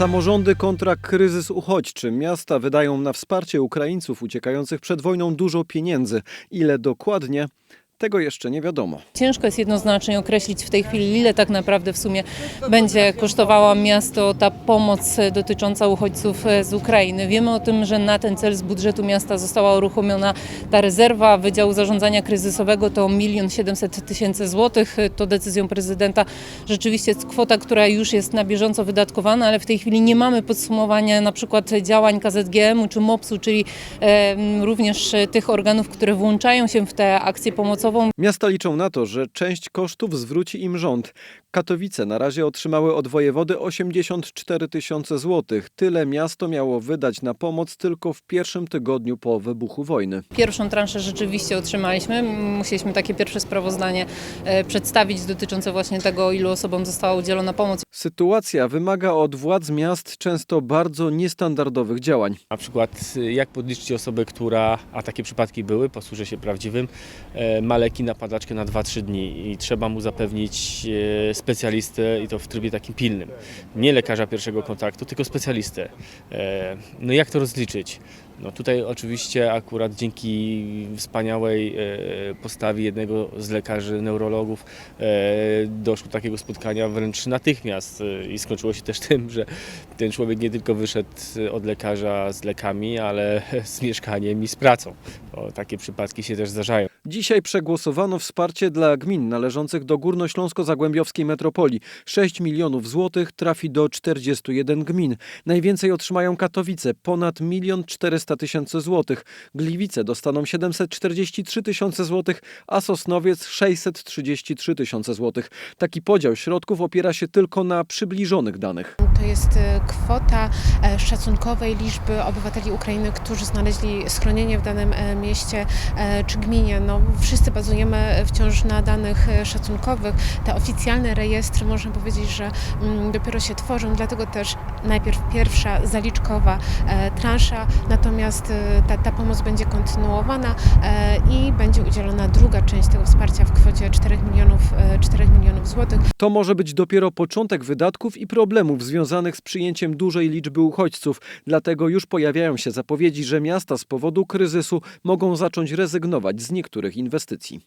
Samorządy kontra kryzys uchodźczy. Miasta wydają na wsparcie Ukraińców uciekających przed wojną dużo pieniędzy. Ile dokładnie? Tego jeszcze nie wiadomo. Ciężko jest jednoznacznie określić w tej chwili, ile tak naprawdę w sumie będzie kosztowała miasto ta pomoc dotycząca uchodźców z Ukrainy. Wiemy o tym, że na ten cel z budżetu miasta została uruchomiona ta rezerwa Wydziału Zarządzania Kryzysowego to 1 700 tysięcy złotych. To decyzją prezydenta rzeczywiście jest kwota, która już jest na bieżąco wydatkowana, ale w tej chwili nie mamy podsumowania na przykład działań KZGM-u czy MOPS-u, czyli również tych organów, które włączają się w tę akcję Miasta liczą na to, że część kosztów zwróci im rząd. Katowice na razie otrzymały od wojewody 84 tysiące złotych. Tyle miasto miało wydać na pomoc tylko w pierwszym tygodniu po wybuchu wojny. Pierwszą transzę rzeczywiście otrzymaliśmy. Musieliśmy takie pierwsze sprawozdanie e, przedstawić dotyczące właśnie tego, ilu osobom została udzielona pomoc. Sytuacja wymaga od władz miast często bardzo niestandardowych działań. Na przykład y, jak podliczyć osobę, która, a takie przypadki były, posłużę się prawdziwym, e, ma leki na padaczkę na 2-3 dni i trzeba mu zapewnić e, specjalistę i to w trybie takim pilnym. Nie lekarza pierwszego kontaktu, tylko specjalistę. E, No jak to rozliczyć? No tutaj oczywiście akurat dzięki wspaniałej e, postawie jednego z lekarzy neurologów e, doszło do takiego spotkania wręcz natychmiast e, i skończyło się też tym, że ten człowiek nie tylko wyszedł od lekarza z lekami, ale z mieszkaniem i z pracą. O, takie przypadki się też zdarzają. Dzisiaj przegłosowano wsparcie dla gmin należących do Górnośląsko-Zagłębiowskiej Metropolii. 6 milionów złotych trafi do 41 gmin. Najwięcej otrzymają Katowice, ponad 1 400 tysięcy złotych. Gliwice dostaną 743 tysiące złotych, a Sosnowiec 633 tysiące złotych. Taki podział środków opiera się tylko na przybliżonych danych. To jest e, kwota e, szacunkowej liczby obywateli Ukrainy, którzy znaleźli schronienie w danym e, mieście e, czy gminie. No, wszyscy bazujemy wciąż na danych szacunkowych. Te oficjalne rejestry, można powiedzieć, że mm, dopiero się tworzą, dlatego też najpierw pierwsza zaliczkowa transza, natomiast ta, ta pomoc będzie kontynuowana i będzie udzielona druga część tego wsparcia w kwocie 4 milionów, e, 4 milionów złotych. To może być dopiero początek wydatków i problemów związanych z przyjęciem dużej liczby uchodźców. Dlatego już pojawiają się zapowiedzi, że miasta z powodu kryzysu mogą zacząć rezygnować z niektórych inwestycji.